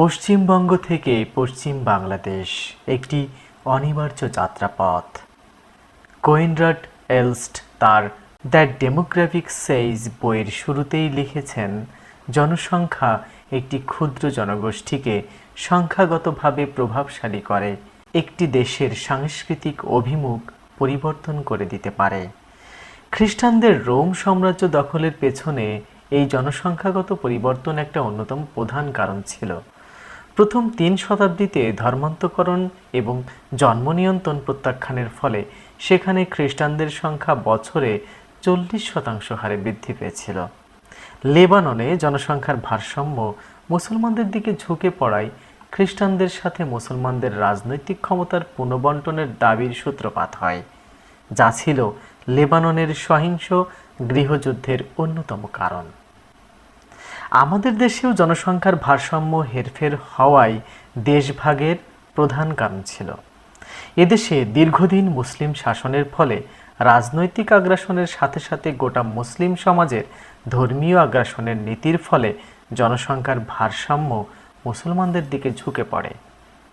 পশ্চিমবঙ্গ থেকে পশ্চিম বাংলাদেশ, একটি অনিবার্য যাত্রাপথ। কোয়েনরাড এলস্ট তার দ্য ডেমোগ্রাফিক সেইজ বইয়ের শুরুতেই লিখেছেন, জনসংখ্যা একটি ক্ষুদ্র জনগোষ্ঠীকে সংখ্যাগতভাবে প্রভাবশালী করে, একটি দেশের সাংস্কৃতিক অভিমুখ পরিবর্তন করে দিতে পারে। খ্রিস্টানদের রোম সাম্রাজ্য দখলের পেছনে এই জনসংখ্যাগত পরিবর্তন একটা অন্যতম প্রধান কারণ ছিল। প্রথম তিন শতাব্দীতে ধর্মান্তকরণ এবং জন্ম নিয়ন্ত্রণ প্রত্যাখ্যানের ফলে সেখানে খ্রিস্টানদের সংখ্যা বছরে চল্লিশ শতাংশ হারে বৃদ্ধি পেয়েছিল। লেবাননে জনসংখ্যার ভারসাম্য মুসলমানদের দিকে ঝুঁকে পড়ায় খ্রিস্টানদের সাথে মুসলমানদের রাজনৈতিক ক্ষমতার পুনর্বন্টনের দাবির সূত্রপাত হয়, যা ছিল লেবাননের সহিংস গৃহযুদ্ধের অন্যতম কারণ। আমাদের দেশেও জনসংখ্যার ভারসাম্য হেরফের হওয়ায় দেশভাগের প্রধান কারণ ছিল। এদেশে দীর্ঘদিন মুসলিম শাসনের ফলে রাজনৈতিক আগ্রাসনের সাথে সাথে গোটা মুসলিম সমাজের ধর্মীয় আগ্রাসনের নীতির ফলে জনসংখ্যার ভারসাম্য মুসলমানদের দিকে ঝুঁকে পড়ে।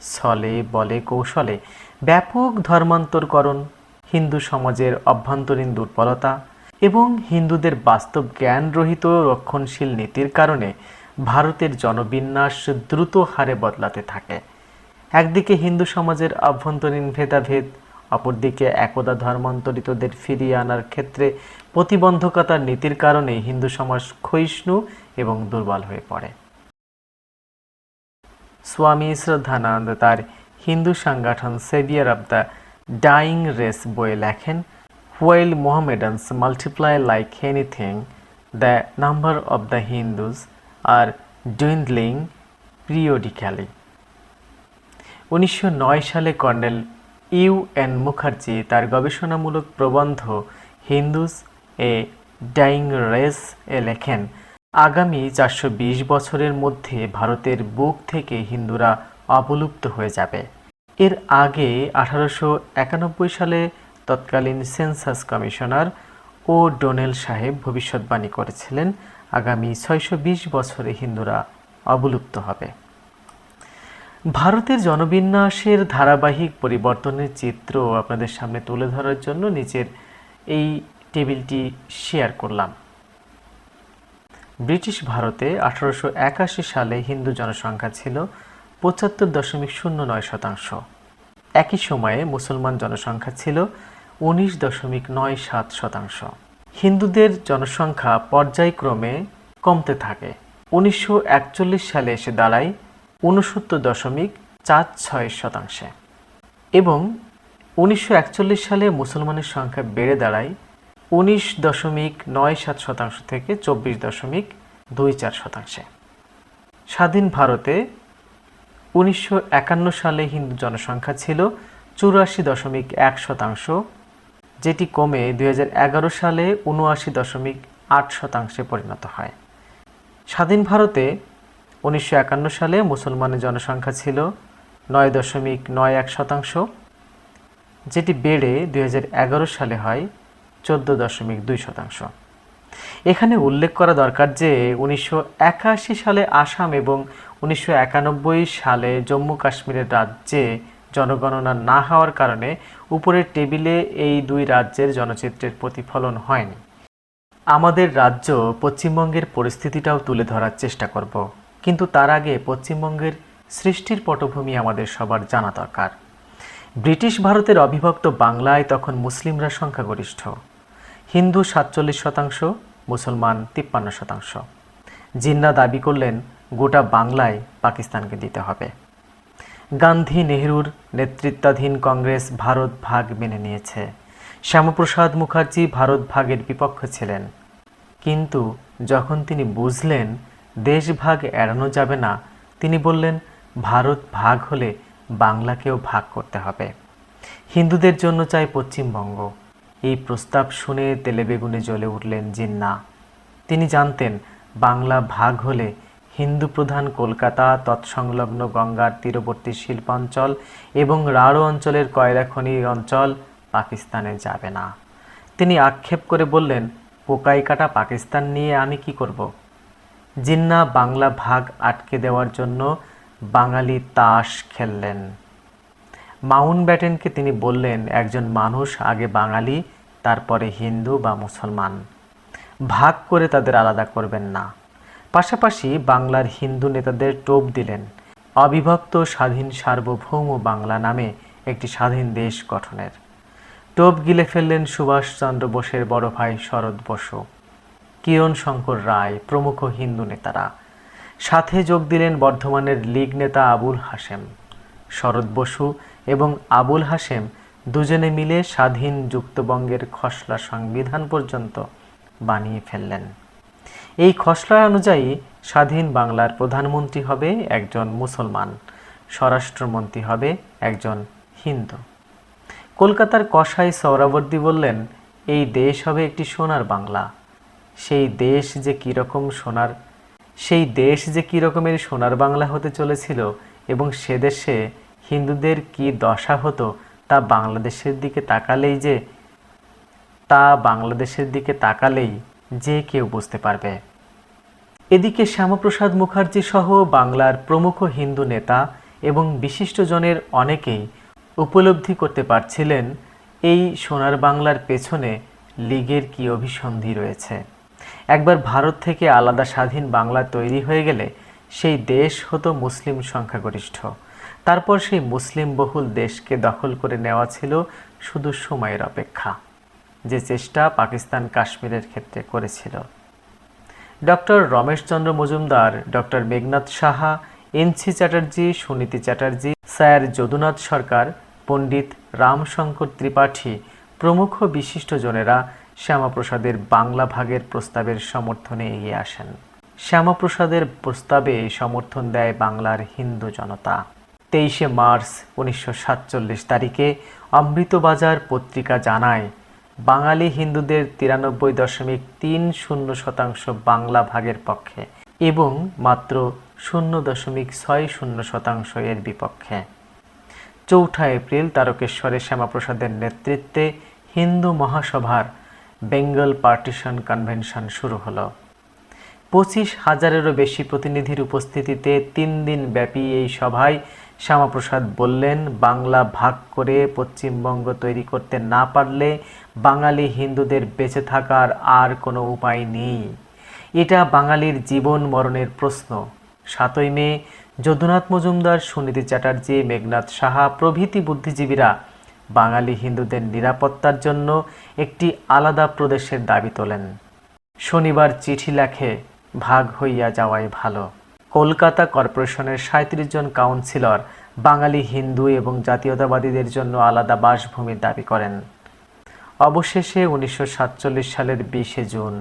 ছলে বলে কৌশলে ব্যাপক ধর্মান্তরকরণ, হিন্দু সমাজের অভ্যন্তরীণ দুর্বলতা এবং হিন্দুদের বাস্তব জ্ঞানরহিত রক্ষণশীল নীতির কারণে ভারতের জনবিন্যাস দ্রুত হারে বদলাতে থাকে। একদিকে হিন্দু সমাজের অভ্যন্তরীণ ভেদাভেদ, অপরদিকে একদা ধর্মান্তরিতদের ফিরিয়ে আনার ক্ষেত্রে প্রতিবন্ধকতার নীতির কারণে হিন্দু সমাজ ক্ষয়িষ্ণু এবং দুর্বল হয়ে পড়ে। স্বামী শ্রদ্ধানন্দ তার হিন্দু সংগঠন saviour of the dying race বইয়ে লেখেন while Mohammedans multiply like anything the number of the Hindus are dwindling periodically উনিশশো সালে কর্নেল ইউ এন মুখার্জি তার গবেষণামূলক প্রবন্ধ হিন্দুস এ ডাইং রেস এ লেখেন। আগামী চারশো বিশ বছরের মধ্যে ভারতের বুক থেকে হিন্দুরা অবলুপ্ত হয়ে যাবে। এর আগে আঠারোশো একানব্বই সালে তৎকালীন সেন্সাস কমিশনার ও ডোনেল সাহেব ভবিষ্যৎবাণী করেছিলেন, আগামী ছয়শো বিশ বছরে হিন্দুরা অবলুপ্ত হবে। ভারতের জনবিন্যাসের ধারাবাহিক পরিবর্তনের চিত্র আপনাদের সামনে তুলে ধরার জন্য নিচের এই টেবিলটি শেয়ার করলাম। ব্রিটিশ ভারতে আঠারোশো একাশি সালে হিন্দু জনসংখ্যা ছিল পঁচাত্তর দশমিক শূন্য নয় শতাংশ। একই সময়ে মুসলমান জনসংখ্যা ছিল উনিশ দশমিক নয় সাত শতাংশ। হিন্দুদের জনসংখ্যা পর্যায়ক্রমে কমতে থাকে। উনিশশো একচল্লিশ সালে এসে দাঁড়ায় ঊনসত্তর দশমিক চার ছয় শতাংশে। এবং উনিশশো একচল্লিশ সালে মুসলমানের সংখ্যা বেড়ে দাঁড়ায় উনিশ দশমিক নয় সাত শতাংশ থেকে চব্বিশ দশমিক দুই চার শতাংশে। স্বাধীন ভারতে উনিশশো একান্ন সালে হিন্দু জনসংখ্যা ছিল চুরাশি দশমিক এক শতাংশ যেটি কমে দুই হাজার এগারো সালে উনআশি দশমিক আট শতাংশে পরিণত হয়। স্বাধীন ভারতে উনিশশো একান্ন সালে মুসলমানের জনসংখ্যা ছিল নয় দশমিক নয় এক শতাংশ, যেটি বেড়ে দুই হাজার এগারো সালে হয় চোদ্দ দশমিক দুই শতাংশ। এখানে উল্লেখ করা দরকার যে উনিশশো একাশি সালে আসাম এবং উনিশশো একানব্বই সালে জম্মু কাশ্মীরের রাজ্যে জনগণনা না হওয়ার কারণে উপরের টেবিলে এই দুই রাজ্যের জনচিত্রের প্রতিফলন হয়নি। আমাদের রাজ্য পশ্চিমবঙ্গের পরিস্থিতিটাও তুলে ধরার চেষ্টা করব। কিন্তু তার আগে পশ্চিমবঙ্গের সৃষ্টির পটভূমি আমাদের সবার জানা দরকার। ব্রিটিশ ভারতের অবিভক্ত বাংলায় তখন মুসলিমরা সংখ্যাগরিষ্ঠ। হিন্দু সাতচল্লিশ শতাংশ, মুসলমান তিপ্পান্ন শতাংশ। জিন্না দাবি করলেন, গোটা বাংলায় পাকিস্তানকে দিতে হবে। গান্ধী নেহরুর নেতৃত্বাধীন কংগ্রেস ভারত ভাগ মেনে নিয়েছে। শ্যামাপ্রসাদ মুখার্জি ভারত ভাগের বিপক্ষ ছিলেন। কিন্তু যখন তিনি বুঝলেন দেশ ভাগ এড়ানো যাবে না, তিনি বললেন, ভারত ভাগ হলে বাংলাকেও ভাগ করতে হবে। হিন্দুদের জন্য চাই পশ্চিমবঙ্গ। এই প্রস্তাব শুনে তেলেবেগুনে জ্বলে উঠলেন জিন্না। তিনি জানতেন, বাংলা ভাগ হলে হিন্দু প্রধান কলকাতা, তৎসংলগ্ন গঙ্গার তীরবর্তী শিল্পাঞ্চল এবং রাঢ় অঞ্চলের কয়লা খনির অঞ্চল পাকিস্তানে যাবে না। তিনি আক্ষেপ করে বললেন, পোকাই কাটা পাকিস্তান নিয়ে আমি কি করব? জিন্না বাংলা ভাগ আটকে দেওয়ার জন্য বাঙালি তাস খেললেন। মাউন্ট ব্যাটেনকে তিনি বললেন, একজন মানুষ, আগে বাঙালি, তারপরে হিন্দু বা মুসলমান। ভাগ করে তাদের আলাদা করবেন না। পাশাপাশি বাংলার হিন্দু নেতাদের টোপ দিলেন। অবিভক্ত স্বাধীন সার্বভৌম বাংলা নামে একটি স্বাধীন দেশ গঠনের। টোপ গিলে ফেললেন সুভাষচন্দ্র বোসের বড় ভাই শরৎ বসু। কিরণ শঙ্কর রায়, প্রমুখ হিন্দু নেতারা। সাথে যোগ দিলেন বর্ধমানের লীগ নেতা আবুল হাসেম শরৎ বসু এবং আবুল হাসেম দুজনে মিলে স্বাধীন যুক্তবঙ্গের খসড়া সংবিধান পর্যন্ত বানিয়ে ফেললেন। এই খসড়া অনুযায়ী স্বাধীন বাংলার প্রধানমন্ত্রী হবে একজন মুসলমান, স্বরাষ্ট্রমন্ত্রী হবে একজন হিন্দু। কলকাতার কসাই সৌরাবর্দী বললেন, এই দেশ হবে একটি সোনার বাংলা। সেই দেশ যে কীরকম সোনার, সেই দেশ যে কী রকমের সোনার বাংলা হতে চলেছিল এবং সে দেশে হিন্দুদের কি দশা হতো তা বাংলাদেশের দিকে তাকালেই যে, তা বাংলাদেশের দিকে তাকালেই যে কেউ বুঝতে পারবে। এদিকে শ্যামাপ্রসাদ মুখার্জি সহ বাংলার প্রমুখ হিন্দু নেতা এবং বিশিষ্টজনের অনেকেই উপলব্ধি করতে পারছিলেন এই সোনার বাংলার পেছনে লীগের কি অভিসন্ধি রয়েছে। একবার ভারত থেকে আলাদা স্বাধীন বাংলা তৈরি হয়ে গেলে সেই দেশ হতো মুসলিম সংখ্যাগরিষ্ঠ। তারপর সেই মুসলিম বহুল দেশকে দখল করে নেওয়া ছিল শুধু সময়ের অপেক্ষা। যে চেষ্টা পাকিস্তান কাশ্মীরের ক্ষেত্রে করেছিল। Doctor Rameshchandra Majumdar, doctor Meghnath Saha NC Chatterjee, Suniti Chatterjee, sir Jadunath Sarkar, Pandit Ramshankar Tripathi, প্রমুখ বিশিষ্টজনেরা শ্যামাপ্রসাদের বাংলা ভাগের প্রস্তাবের সমর্থনে এগিয়ে আসেন। শ্যামাপ্রসাদের প্রস্তাবে সমর্থন দেয় বাংলার হিন্দু জনতা। তেইশে মার্চ উনিশশো সাতচল্লিশ তারিখে অমৃতবাজার পত্রিকা জানায় বাঙালি হিন্দুদের তিরানব্বই দশমিক তিন শূন্য শতাংশ বাংলা ভাগের পক্ষে এবং মাত্র শূন্য দশমিক ছয় শূন্য শতাংশ এর বিপক্ষে। চৌঠা এপ্রিল তারকেশ্বরে শ্যামাপ্রসাদের নেতৃত্বে হিন্দু মহাসভার বেঙ্গল পার্টিশন কনভেনশন শুরু হলো। পঁচিশ হাজারেরও বেশি প্রতিনিধির উপস্থিতিতে তিন দিন ব্যাপী এই সভায় শ্যামাপ্রসাদ বললেন, বাংলা ভাগ করে পশ্চিমবঙ্গ তৈরি করতে না পারলে বাঙালি হিন্দুদের বেঁচে থাকার আর কোনো উপায় নেই। এটা বাঙালির জীবন মরণের প্রশ্ন। সাতই মে, যদুনাথ মজুমদার, সুনীতি চ্যাটার্জি, মেঘনাথ সাহা প্রভৃতি বুদ্ধিজীবীরা বাঙালি হিন্দুদের নিরাপত্তার জন্য একটি আলাদা প্রদেশের দাবি তোলেন। শনিবার চিঠি লেখে, ভাগ হইয়া যাওয়াই ভালো। কলকাতা কর্পোরেশনের সাঁত্রিশ জন কাউন্সিলর বাঙালি হিন্দু এবং জাতীয়তাবাদীদের জন্য আলাদা বাসভূমির দাবি করেন। অবশেষে উনিশশো সাতচল্লিশ সালের বিশে জুন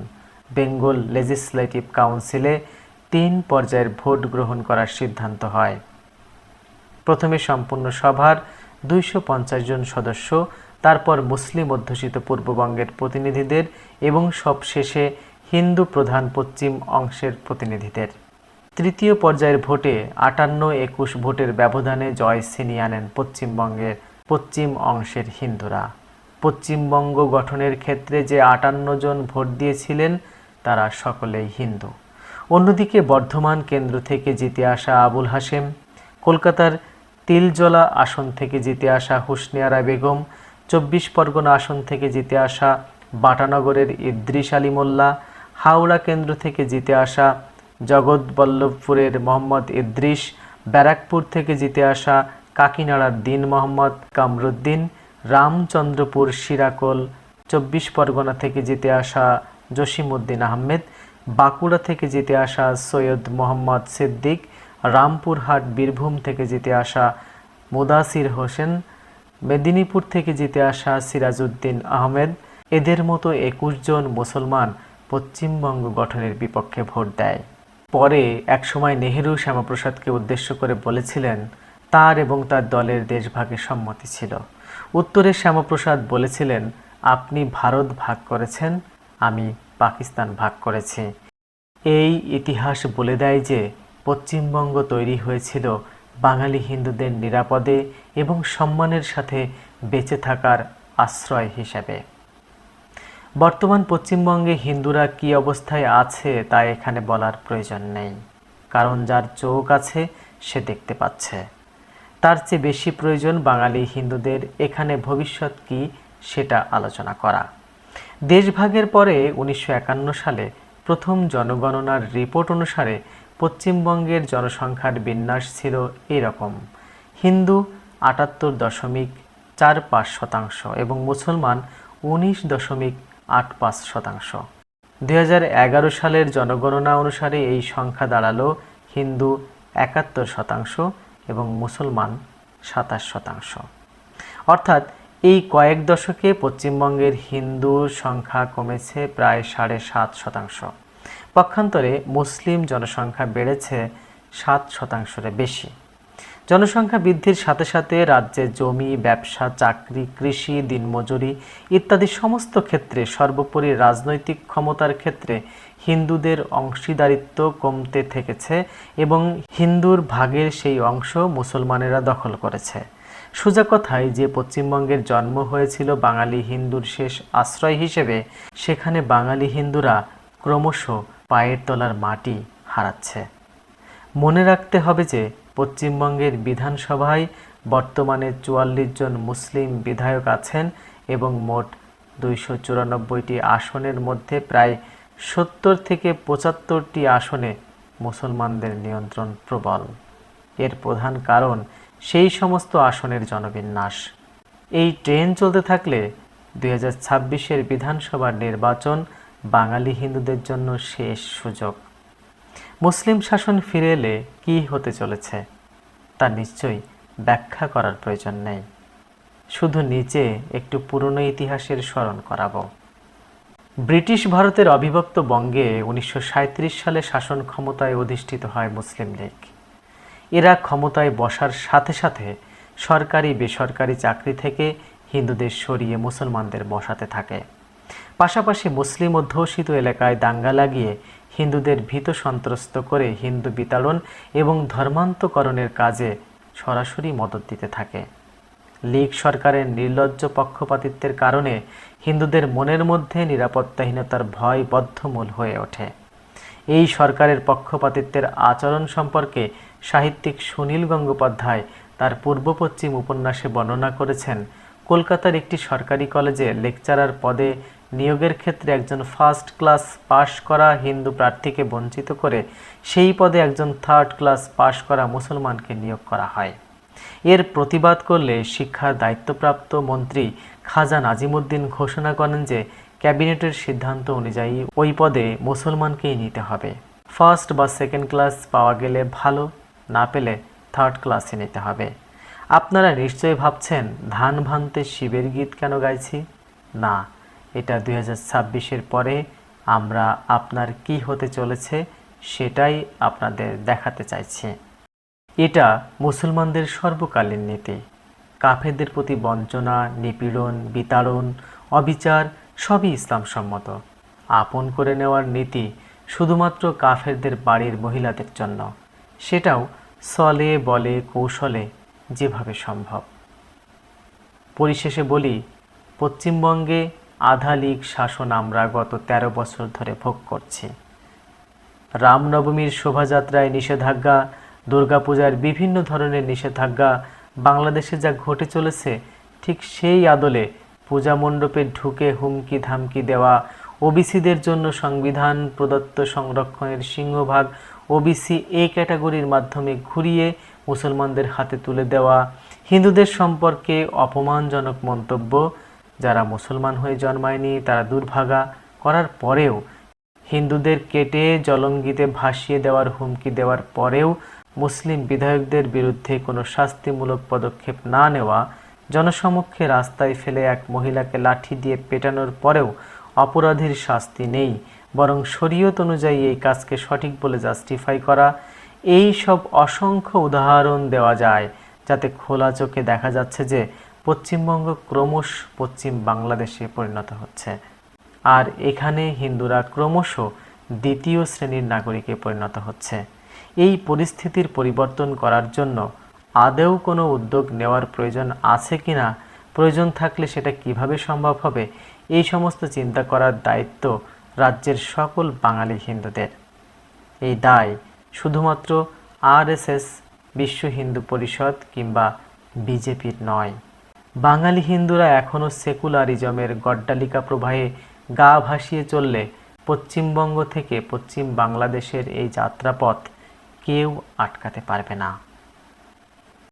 বেঙ্গল লেজিসলেটিভ কাউন্সিলে তিন পর্যায়ের ভোট গ্রহণ করার সিদ্ধান্ত হয়। প্রথমে সম্পূর্ণ সভার দুইশো পঞ্চাশ জন সদস্য, তারপর মুসলিম অধ্যুষিত পূর্ববঙ্গের প্রতিনিধিদের এবং সবশেষে হিন্দু প্রধান পশ্চিম অংশের প্রতিনিধিদের। তৃতীয় পর্যায়ের ভোটে আটান্ন একুশ ভোটের ব্যবধানে জয় ছিনিয়ে আনেন পশ্চিমবঙ্গের পশ্চিম অংশের হিন্দুরা। পশ্চিমবঙ্গ গঠনের ক্ষেত্রে যে আটান্ন জন ভোট দিয়েছিলেন, তারা সকলেই হিন্দু। অন্যদিকে বর্ধমান কেন্দ্র থেকে জিতে আসা আবুল হাসেম কলকাতার তিলজলা আসন থেকে জিতে আসা হুসনিয়ারা বেগম, চব্বিশ পরগনা আসন থেকে জিতে আসা বাটানগরের ইদ্রিস আলী মোল্লা, হাওড়া কেন্দ্র থেকে জিতে আসা জগৎবল্লভপুরের মোহাম্মদ ইদ্রিস, ব্যারাকপুর থেকে জিতে আসা কাকিনাড়ার দিন মোহাম্মদ কামরুদ্দিন, রামচন্দ্রপুর সিরাকল, চব্বিশ পরগনা থেকে জিতে আসা জসিমউদ্দিন আহমেদ, বাঁকুড়া থেকে জিতে আসা সৈয়দ মোহাম্মদ সিদ্দিক, রামপুরহাট, বীরভূম থেকে জিতে আসা মুদাসির হোসেন, মেদিনীপুর থেকে জিতে আসা সিরাজউদ্দিন আহমেদ। এদের মতো একুশ জন মুসলমান পশ্চিমবঙ্গ গঠনের বিপক্ষে ভোট দেয়। পরে একসময় নেহেরু শ্যামাপ্রসাদকে উদ্দেশ্য করে বলেছিলেন, তার এবং তার দলের দেশভাগে সম্মতি ছিল। উত্তরে শ্যামাপ্রসাদ বলেছিলেন, আপনি ভারত ভাগ করেছেন, আমি পাকিস্তান ভাগ করেছি। এই ইতিহাস বলে দেয় যে, পশ্চিমবঙ্গ তৈরি হয়েছিল বাঙালি হিন্দুদের নিরাপদে এবং সম্মানের সাথে বেঁচে থাকার আশ্রয় হিসাবে। বর্তমান পশ্চিমবঙ্গে হিন্দুরা কী অবস্থায় আছে তা এখানে বলার প্রয়োজন নেই, কারণ যার চোখ আছে সে দেখতে পাচ্ছে। তার চেয়ে বেশি প্রয়োজন বাঙালি হিন্দুদের এখানে ভবিষ্যৎ কি সেটা আলোচনা করা। দেশভাগের পরে উনিশশো একান্ন সালে প্রথম জনগণনার রিপোর্ট অনুসারে পশ্চিমবঙ্গের জনসংখ্যার বিন্যাস ছিল এরকম। হিন্দু আটাত্তর দশমিক চার পাঁচ শতাংশ এবং মুসলমান উনিশ দশমিক আট পাঁচ শতাংশ। দু হাজার এগারো সালের জনগণনা অনুসারে এই সংখ্যা দাঁড়াল হিন্দু একাত্তর শতাংশ এবং মুসলমান সাতাশ শতাংশ। অর্থাৎ এই কয়েক দশকে পশ্চিমবঙ্গের হিন্দুর সংখ্যা কমেছে প্রায় সাড়ে সাত শতাংশ। পক্ষান্তরে মুসলিম জনসংখ্যা বেড়েছে সাত শতাংশের বেশি। জনসংখ্যা বৃদ্ধির সাথে সাথে রাজ্যে জমি, ব্যবসা, চাকরি, কৃষি, দিনমজুরি ইত্যাদি সমস্ত ক্ষেত্রে সর্বোপরি রাজনৈতিক ক্ষমতার ক্ষেত্রে হিন্দুদের অংশীদারিত্ব কমতে থেকেছে এবং হিন্দুর ভাগের সেই অংশ মুসলমানেরা দখল করেছে। সোজা কথায়, যে পশ্চিমবঙ্গের জন্ম হয়েছিল বাঙালি হিন্দুর শেষ আশ্রয় হিসেবে, সেখানে বাঙালি হিন্দুরা ক্রমশ পায়ের তলার মাটি হারাচ্ছে। মনে রাখতে হবে যে পশ্চিমবঙ্গের বিধানসভায় বর্তমানে চুয়াল্লিশ জন মুসলিম বিধায়ক আছেন এবং মোট দুইশো চুরানব্বইটি আসনের মধ্যে প্রায় সত্তর থেকে পঁচাত্তরটি আসনে মুসলমানদের নিয়ন্ত্রণ প্রবল। এর প্রধান কারণ সেই সমস্ত আসনের জনবিন্যাস। এই ট্রেন চলতে থাকলে দুই হাজার ছাব্বিশের বিধানসভার নির্বাচন বাঙালি হিন্দুদের জন্য শেষ সুযোগ। মুসলিম শাসন ফিরে এলে কী হতে চলেছে, তা নিশ্চয়ই ব্যাখ্যা করার প্রয়োজন নেই। শুধু নিচে একটু পুরনো ইতিহাসের স্মরণ করাবো। ব্রিটিশ ভারতের অবিভক্ত বঙ্গে উনিশশো সাঁইত্রিশ সালে শাসন ক্ষমতায় অধিষ্ঠিত হয় মুসলিম লীগ। এরা ক্ষমতায় বসার সাথে সাথে সরকারি বেসরকারি চাকরি থেকে হিন্দুদের সরিয়ে মুসলমানদের বসাতে থাকে। পাশাপাশি মুসলিম অধ্যুষিত এলাকায় দাঙ্গা লাগিয়ে হিন্দুদের ভীত সন্ত্রস্ত করে হিন্দু বিতাড়ন এবং ধর্মান্তকরণের কাজে সরাসরি মদত দিতে থাকে। লীগ সরকারের নির্লজ্জ পক্ষপাতিত্বের কারণে হিন্দুদের মনের মধ্যে নিরাপত্তাহীনতার ভয় বদ্ধমূল হয়ে ওঠে। এই সরকারের পক্ষপাতিত্বের আচরণ সম্পর্কে সাহিত্যিক সুনীল গঙ্গোপাধ্যায় তার পূর্ব পশ্চিম উপন্যাসে বর্ণনা করেছেন, কলকাতার একটি সরকারি কলেজে লেকচারার পদে নিয়োগের ক্ষেত্রে একজন ফার্স্ট ক্লাস পাশ করা হিন্দু প্রার্থীকে বঞ্চিত করে সেই পদে একজন থার্ড ক্লাস পাশ করা মুসলমানকে নিয়োগ করা হয়। এর প্রতিবাদ করলে শিক্ষার দায়িত্বপ্রাপ্ত মন্ত্রী খাজা নাজিমুদ্দিন ঘোষণা করেন যে, ক্যাবিনেটের সিদ্ধান্ত অনুযায়ী ওই পদে মুসলমানকেই নিতে হবে। ফার্স্ট বা সেকেন্ড ক্লাস পাওয়া গেলে ভালো, না পেলে থার্ড ক্লাসে নিতে হবে। আপনারা নিশ্চয়ই ভাবছেন, ধান ভানতে শিবের গীত কেন গাইছি? না। এটা দুই হাজার পরে আমরা আপনার কি হতে চলেছে সেটাই আপনাদের দেখাতে চাইছি। এটা মুসলমানদের সর্বকালীন নীতি। কাফেরদের প্রতি বঞ্চনা, নিপীড়ন, বিতাড়ন, অবিচার সবই ইসলাম সম্মত আপন করে নেওয়ার নীতি শুধুমাত্র কাফেরদের বাড়ির মহিলাদের জন্য। সেটাও সলে, বলে, কৌশলে যেভাবে সম্ভব। পরিশেষে বলি, পশ্চিমবঙ্গে আধা লীগ শাসন আমরা গত ১৩ বছর ধরে ভোগ করছি। রামনবমীর শোভাযাত্রায় নিষেধাজ্ঞা, দুর্গাপূজার বিভিন্ন ধরনের নিষেধাজ্ঞা, বাংলাদেশে যা ঘটে চলেছে, ঠিক সেই আদলে পূজা মণ্ডপে ঢুকে হুমকি ধামকি দেওয়া, ওবিসিদের জন্য সংবিধান প্রদত্ত সংরক্ষণের সিংহভাগ ওবিসি এ ক্যাটাগরির মাধ্যমে ঘুরিয়ে মুসলমানদের হাতে তুলে দেওয়া, হিন্দুদের সম্পর্কে অপমানজনক মন্তব্য যারা মুসলমান হয়ে জন্মায়নি, তারা দুর্ভাগা করার পরেও হিন্দুদের কেটে জলঙ্গিতে ভাসিয়ে দেওয়ার হুমকি দেওয়ার পরেও মুসলিম বিধায়কদের বিরুদ্ধে কোনো শাস্তিমূলক পদক্ষেপ না নেওয়া, জনসমক্ষে রাস্তায় ফেলে এক মহিলাকে লাঠি দিয়ে পেটানোর পরেও অপরাধীর শাস্তি নেই। বরং শরীয়ত অনুযায়ী এই কাজকে সঠিক বলে জাস্টিফাই করা, এই সব অসংখ্য উদাহরণ দেওয়া যায়, যাতে খোলা চোখে দেখা যাচ্ছে যে পশ্চিমবঙ্গ ক্রমশ পশ্চিম বাংলাদেশে পরিণত হচ্ছে। আর এখানে হিন্দুরা ক্রমশ দ্বিতীয় শ্রেণির নাগরিকে পরিণত হচ্ছে। এই পরিস্থিতির পরিবর্তন করার জন্য আদেও কোনো উদ্যোগ নেওয়ার প্রয়োজন আছে কি না প্রয়োজন থাকলে সেটা কীভাবে সম্ভব হবে, এই সমস্ত চিন্তা করার দায়িত্ব রাজ্যের সকল বাঙালি হিন্দুদের। এই দায় শুধুমাত্র আরএসএস, বিশ্ব হিন্দু পরিষদ কিংবা বিজেপির নয়। বাঙালি হিন্দুরা এখনও সেকুলারিজমের গড্ডালিকা প্রবাহে গা ভাসিয়ে চললে পশ্চিমবঙ্গ থেকে পশ্চিম বাংলাদেশের এই যাত্রাপথ কেউ আটকাতে পারবে না।